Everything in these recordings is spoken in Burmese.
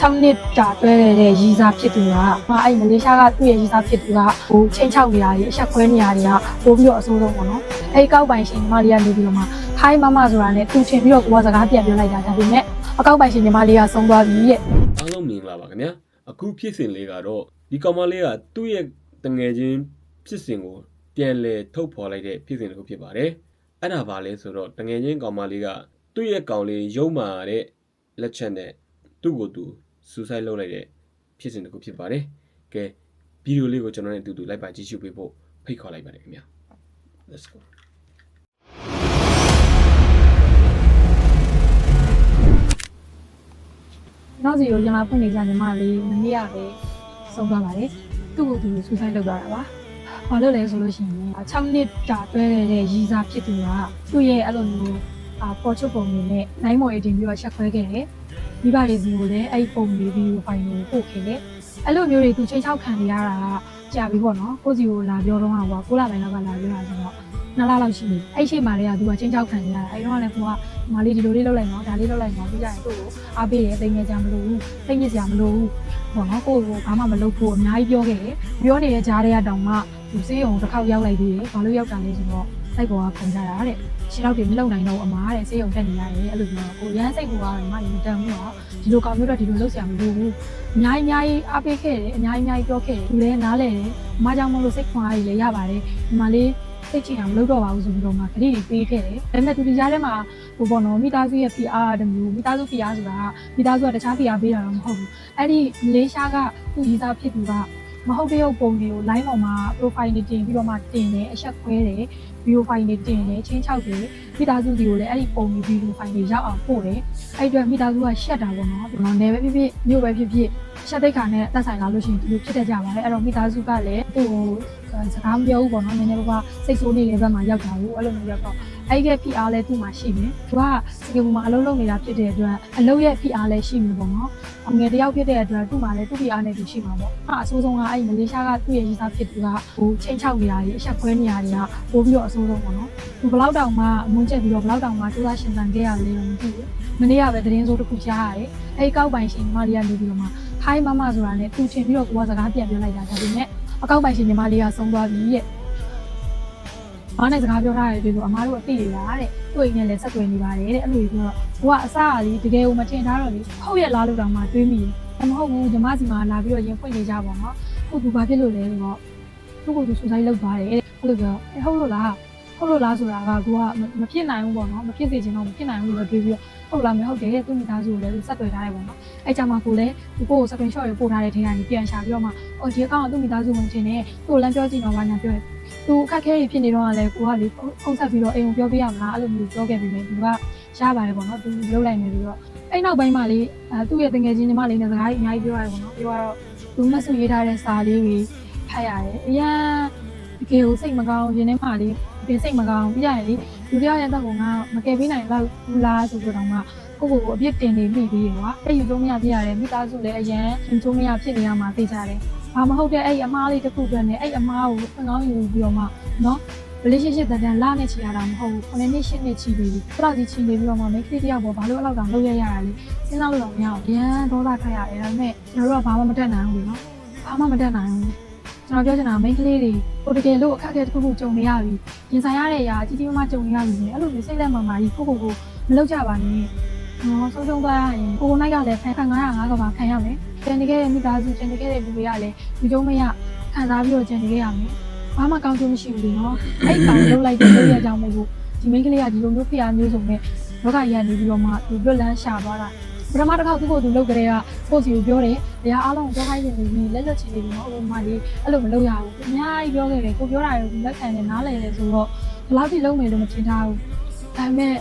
6နှစ်တာတွဲခဲ့တဲ့ရီစာဖြစ်သူကမအဲ့မလေးရှားကသူ့ရဲ့ရီစာဖြစ်သူကဟိုချင်းချောက်နေရတယ်အဆက်ခွဲနေရတယ်ကပို့ပြီးတော့အဆိုးဆုံးပေါ့နော်အဲ့ကောက်ပိုင်ရှင်ညီမလေးကနေပြီးတော့မှဟိုင်းမမဆိုတာနဲ့သူချင်ပြီးတော့ကိုကစကားပြန်ပြောလိုက်တာဒါပေမဲ့အကောက်ပိုင်ရှင်ညီမလေးကဆုံးသွားပြီရဲ့အားလုံးမင်္ဂလာပါခင်ဗျာအခုဖြစ်စဉ်လေးကတော့ဒီကောင်မလေးကသူ့ရဲ့တငယ်ချင်းဖြစ်စဉ်ကိုပြန်လည်ထုတ်ဖော်လိုက်တဲ့ဖြစ်စဉ်တစ်ခုဖြစ်ပါတယ်အဲ့ဒါဘာလဲဆိုတော့တငယ်ချင်းကောင်မလေးကသူ့ရဲ့ကောင်လေးရုံမာတဲ့လက်ချက်နဲ့သူ့ကိုယ်သူ ဆူဆိုက်လုပ်လိုက်တဲ့ဖြစ်စဉ်တစ်ခုဖြစ်ပါတယ်ကဲဗီဒီယိုလေးကိုကျွန်တော်နဲ့အတူတူလိုက်ပါကြည့်ရှုပေးဖို့ဖိတ်ခေါ်လိုက်ပါတယ်ခင်ဗျာ let's go နောက်စီကိုရလာဖွင့်နေကြညီမလေးမနေ့ကပဲဆုံးသွားပါတယ်သူ့ကိုသူဆူဆိုင်လုပ်သွားတာပါဘာလို့လဲဆိုလို့ရှိရင်6နှစ်တာတွဲခဲ့တဲ့ရီစာဖြစ်သူကသူ့ရဲ့အဲ့လိုမျိုးအာပေါ်ချုပ်ပုံတွေနဲ့နိုင်မော်အတင်ပြီးတော့ချက်ခွဲခဲ့တယ် မိဘတွေစီကိုလည်းအဲ့ဒီပုံတွေဗီဒီယိုဖိုင်တွေပို့ခဲ့တယ်အဲ့လိုမျိုးတွေသူချိန်ချောက်ခံနေရတာကြာပြီပေါ့နော်ကိုစီကိုလာပြောတော့ဟိုက9လပိုင်းလောက်ကလာပြောတာဆိုတော့နှစ်လလောက်ရှိပြီအဲ့ချိန်မှာလေးကသူကချိန်ချောက်ခံနေရတာအဲ့တော့လည်းကိုကမလေးဒီလိုလေးလုပ်လိုက်နော်ဒါလေးလုပ်လိုက်နော်ပြီးကြရင်သူ့ကိုအားပေးတယ်တိမ်ငယ်ကြမလို့ဘူးတိမ်ငယ်ကြမလို့ဘူးပေါ့နော်ကိုကိုဘာမှမလုပ်ဖို့အများကြီးပြောခဲ့တယ်ပြောနေတဲ့ကြားတွေကတောင်မှသူစေးအောင်တစ်ခေါက်ရောက်လိုက်သေးတယ်ဘာလို့ရောက်တာလဲဆိုတော့ စိတ်ပေါ်ကခံကြတာတဲ့ရှင်းတော့ဒီမလုံနိုင်တော့အမားတဲ့စေးအောင်တက်နေရတယ်အဲ့လိုပြောတော့ကိုရမ်းစိတ်ပေါ်ကတော့မမတန်ဘူးတော့ဒီလိုကောင်မျိုးတော့ဒီလိုလုပ်ဆရာမလိုဘူးအများကြီးအများကြီးအားပေးခဲ့တယ်အများကြီးအများကြီးပြောခဲ့တယ်သူလည်းနားလဲတယ်အမကြောင့်မလို့စိတ်ခွန်အားကြီးလည်းရပါတယ်ဒီမှာလေးစိတ်ချအောင်မလုပ်တော့ပါဘူးဆိုပြီးတော့မှခရီးပေးခဲ့တယ်ဒါပေမဲ့သူဒီကြားထဲမှာဟိုပေါ့နော်မိသားစုရဲ့ PR တမျိုးမိသားစု PR ဆိုတာကမိသားစုကတခြား PR ပေးတာတော့မဟုတ်ဘူးအဲ့ဒီမလေးရှားကသူ့ရီစာဖြစ်သူက မဟုတ်တဲ့ရုပ်ပုံတွေကို line ပေါ်မှာ profile တွေတင်ပြီးတော့မှတင်တယ်အချက်ခွဲတယ် video file တွေတင်တယ်ချင်းချောက်တယ်မိသားစုတွေကိုလည်းအဲ့ဒီပုံတွေ video file တွေရောက်အောင်ပို့တယ်အဲ့ဒီအတွက်မိသားစုကရှက်တာပေါ့နော်ဒီမှာနယ်ပဲဖြစ်ဖြစ်မြို့ပဲဖြစ်ဖြစ်ရှက်တဲ့ခါနဲ့တက်ဆိုင်လာလို့ရှိရင်ဒီလိုဖြစ်တတ်ကြပါတယ်အဲ့တော့မိသားစုကလည်းသူ့ကိုစကားမပြောဘူးပေါ့နော်နည်းနည်းပါးပါးစိတ်ဆိုးနေတဲ့ဘက်မှာရောက်တာကိုအဲ့လိုမျိုးရောက်တော့ အဲ့ဒီက PR လည်းသူ့မှာရှိတယ်သူကစကေဘူမှာအလုပ်လုပ်နေတာဖြစ်တဲ့အတွက်အလုပ်ရဲ့ PR လည်းရှိမှာပေါ့နော်အငယ်တယောက်ဖြစ်တဲ့အတွက်သူ့မှာလည်းသူ့ PR နဲ့သူရှိမှာပေါ့အဲ့အဆိုးဆုံးကအဲ့ဒီမလေးရှားကသူ့ရဲ့ရီစာဖြစ်သူကဟိုချိန်ချောက်နေတာကြီးအဆက်ခွဲနေတာကြီးကပို့ပြီးတော့အဆိုးဆုံးပေါ့နော်သူဘလောက်တောင်မှမုန်းချက်ပြီးတော့ဘလောက်တောင်မှစူးစမ်းရှင်သန်ခဲ့ရလဲတော့မသိဘူးမနေ့ကပဲသတင်းစိုးတစ်ခုကြားရတယ်အဲ့ဒီကောက်ပိုင်ရှင်ညီမလေးကနေပြီးတော့မှဟိုင်းမမဆိုတာနဲ့သူချင်ပြီးတော့ကိုကစကားပြန်ပြောလိုက်တာဒါပေမဲ့အကောက်ပိုင်ရှင်ညီမလေးကဆုံးသွားပြီရဲ့။ ဘာနဲ့စကားပြောထားတယ်ပြောဆိုအမားတို့အသိရတာတဲ့။ကိုယ့်အိမ်နဲ့လည်းဆက်သွယ်နေပါတယ်တဲ့။အဲ့လိုပြောတော့ကိုကအစအလေးတကယ်ကိုမထင်ထားတော့လေဟုတ်ရဲ့လားလို့တောင်မှတွေးမိတယ်။မဟုတ်ဘူးညီမစီမှာလာပြီးတော့ရင်ဖွင့်နေကြပါတော့။ဟုတ်သူဘာဖြစ်လို့လဲဆိုတော့သူ့ကိုသူစူဆိုင်လောက်သွားတယ်တဲ့။အဲ့လိုပြောအဲဟုတ်လို့လား။ဟုတ်လို့လားဆိုတာကကိုကမဖြစ်နိုင်ဘူးပေါ့နော်။မဖြစ်စေချင်တော့မဖြစ်နိုင်ဘူးလို့တွေးပြီးတော့ဟုတ်လားမဟုတ်တယ်တဲ့သူ့မိသားစုကိုလည်းဆက်သွယ်ထားတယ်ပေါ့နော်။အဲ့ကြောင့်မှကိုလည်းကိုကိုကို screenshot ရပို့ထားတဲ့ထင်ကနေပြန်ရှာပြီးတော့မှအော်ဒီအကောင့်ကသူ့မိသားစုဝင်ချင်တယ်။သူ့ကိုလမ်းပြောကြည့်တော့ဘာညာပြောတယ် သူအခက်ခဲတွေဖြစ်နေတော့လည်းကိုကလေဖုန်းဆက်ပြီးတော့အိမ်ကိုပြောပြရမလားအဲ့လိုမျိုးပြောခဲ့ပြီးပြီသူကရှားပါတယ်ပေါ့နော်သူလုံးလိုက်နေပြီးတော့အဲ့နောက်ပိုင်းမှာလေအဲသူ့ရဲ့တငယ်ချင်းညီမလေးနဲ့စကားကြီးအများကြီးပြောရတယ်ပေါ့နော်ပြောတော့သူမဆွေးထားတဲ့စာလေးတွေဖတ်ရတယ်အရန်တကယ်ကိုစိတ်မကောင်းရင်ထဲမှာလေဒီစိတ်မကောင်းပြရတယ်လေလူတယောက်ရဲ့တော့ကငါမကယ်ပေးနိုင်တော့ဘူးလားဆိုတော့မှကိုကိုကိုအပြစ်တင်နေမိပြီးကွာအဲ့ယူဆုံးမရပြရတယ်မိသားစုလည်းအရန်ယူဆုံးမရဖြစ်နေရမှာသိကြတယ် ဘာမဟုတ်တဲ့အဲ့အမားလေးတစ်ခုပဲနဲ့အဲ့အမားကိုဖွင့်ကောင်းယူပြီးတော့မှနော် relationship တန်တန်လာနဲ့ချီရတာမဟုတ်ဘူးခုနှစ်နှစ်ရှစ်နှစ်ချီပြီဘယ်လောက်ကြီးချီနေပြီးတော့မှမိန်းကလေးတယောက်ပေါ်ဘာလို့အဲ့လောက်တောင်လုပ်ရရတာလဲစဉ်းစားလို့တော့မရဘူးရန်ဒေါသထွက်ရတယ်ဒါပေမဲ့ကျွန်တော်တို့ကဘာမှမတတ်နိုင်ဘူးလေနော်ဘာမှမတတ်နိုင်ဘူးကျွန်တော်ပြောချင်တာမိန်းကလေးတွေကိုတကယ်လို့အခက်အခဲတစ်ခုခုကြုံနေရပြီရင်ဆိုင်ရတဲ့အရာကြီးကြီးမားမားကြုံနေရပြီလေအဲ့လိုမျိုးစိတ်လက်မှန်မှကြီးကိုကိုကိုမလုပ်ကြပါနဲ့နော်ဆုံးရှုံးသွားရရင်ကိုကိုနိုင်ကလည်းဖန်ခံ905ကပါခံရမယ် ကျန်နေခဲ့တဲ့မိသားစုကျန်နေခဲ့တဲ့လူတွေကလည်းဒီကြုံမရခံစားပြီးတော့ကျန်နေခဲ့ရမယ်ဘာမှကောင်းကျိုးမရှိဘူးလေနော်အဲ့ကောင်လုံးလိုက်တဲ့လုပ်ရကြောင်းမို့လို့ဒီမိန်းကလေးကဒီလိုမျိုးဖျားမျိုးစုံနဲ့လောကကြီးကနေပြီးတော့မှသူလွတ်လန်းရှာသွားတာပထမတစ်ခါသူ့ကိုသူလုပ်ကြတဲ့ကကိုစီကိုပြောတယ်။တရားအားလုံးကိုပြောခိုင်းနေပြီလက်လက်ချင်နေပြီနော်။ဟိုမှာလေအဲ့လိုမလုပ်ရဘူး။အများကြီးပြောခဲ့တယ်။ကိုပြောတာကိုလက်ခံနေနားလည်တယ်ဆိုတော့ဒီလောက်ထိလုံးမယ်လို့မထင်ထားဘူး။ဒါပေမဲ့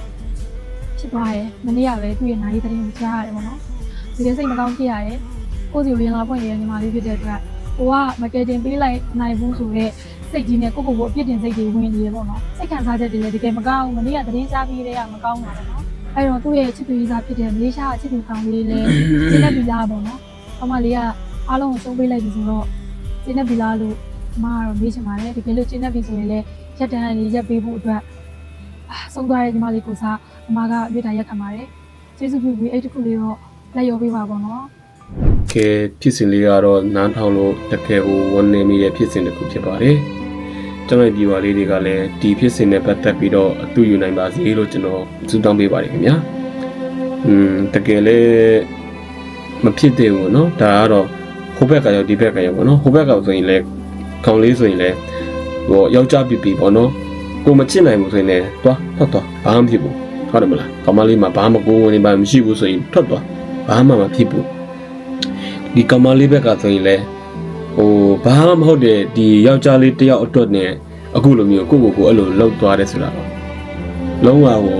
ဖြစ်သွားတယ်။မနေ့ကပဲသူ့ရဲ့နာရီသတင်းကိုကြားရတယ်ပေါ့နော်။ဒီကစိတ်မကောင်းဖြစ်ရတယ်။ ကိုစီကိုရင်လာဖွင့်ရညီမလေးဖြစ်တဲ့အတွက်ကိုကမကယ်တင်ပေးလိုက်နိုင်ဘူးဆိုတော့စိတ်ကြီးနဲ့ကိုကိုကိုအပြစ်တင်စိတ်တွေဝင်နေတယ်ပေါ့နော်စိတ်ခံစားချက်တွေလည်းတကယ်မကောင်းဘူးမနေ့ကသတင်းကြားပြီးတဲ့ကမကောင်းတာပေါ့နော်အဲ့တော့သူ့ရဲ့ချစ်သူရေးစားဖြစ်တဲ့မလေးရှားချစ်သူကောင်းလေးလည်းကျင်းတဲ့ဗီလာပေါ့နော်အမလေးကအားလုံးကိုသုံးပေးလိုက်ပြီဆိုတော့ကျင်းတဲ့ဗီလာလို့အမကတော့မေးချင်ပါတယ်တကယ်လို့ကျင်းတဲ့ဗီဆိုရင်လည်းရက်တန်းလေးရက်ပေးဖို့အတွက်ဆုံးသွားတဲ့ညီမလေးကိုစားအမကမြေတားရက်ခံပါတယ်ကျေးဇူးပြုပြီးအဲ့ဒီခုလေးတော့လက်ရောပေးပါပေါ့နော် ကဲဖြစ်စဉ်လေးကတော့နားထောင်လို့တကယ်ကိုဝန်နေမိတဲ့ဖြစ်စဉ်တစ်ခုဖြစ်ပါတယ်ကျွန်တော်ဒီပါလေးတွေကလည်းဒီဖြစ်စဉ်နဲ့ပတ်သက်ပြီးတော့အတူယူနိုင်ပါစေလို့ကျွန်တော်ဆုတောင်းပေးပါတယ်ခင်ဗျာอืมတကယ်လည်းမဖြစ်သေးဘူးเนาะဒါကတော့ဟိုဘက်ကရောဒီဘက်ကရောပေါ့နော်ဟိုဘက်ကဆိုရင်လည်းခေါင်းလေးဆိုရင်လည်းဟိုယောက်ျားပြပြပေါ့နော်ကိုမချစ်နိုင်ဘူးဆိုရင်လည်းသွားထွက်သွားဘာမှမဖြစ်ဘူးဟုတ်တယ်မလားကောင်မလေးမှာဘာမှကိုယ်ဝင်နေပါမရှိဘူးဆိုရင်ထွက်သွားဘာမှမဖြစ်ဘူး ဒီကမလေးဘက်ကဆိုရင်လည်းဟိုဘာမှမဟုတ်တဲ့ဒီယောက်ျားလေးတယောက်အတွက်နဲ့အခုလိုမျိုးကိုယ့်ကိုယ်ကိုအဲ့လိုလှုပ်သွားတယ်ဆိုတာတော့လုံးဝဟို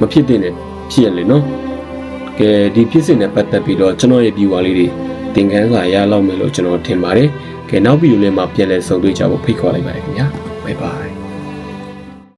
မဖြစ်တဲ့နဲ့ဖြစ်ရလေနော်ကဲဒီဖြစ်စဉ်နဲ့ပတ်သက်ပြီးတော့ကျွန်တော်ရဲ့ viewer လေးတွေသင်ခန်းစာရလောက်မယ်လို့ကျွန်တော်ထင်ပါတယ်ကဲနောက်ဗီဒီယိုလေးမှာပြန်လည်ဆုံတွေ့ကြဖို့ဖိတ်ခေါ်လိုက်ပါတယ်ခင်ဗျာ bye bye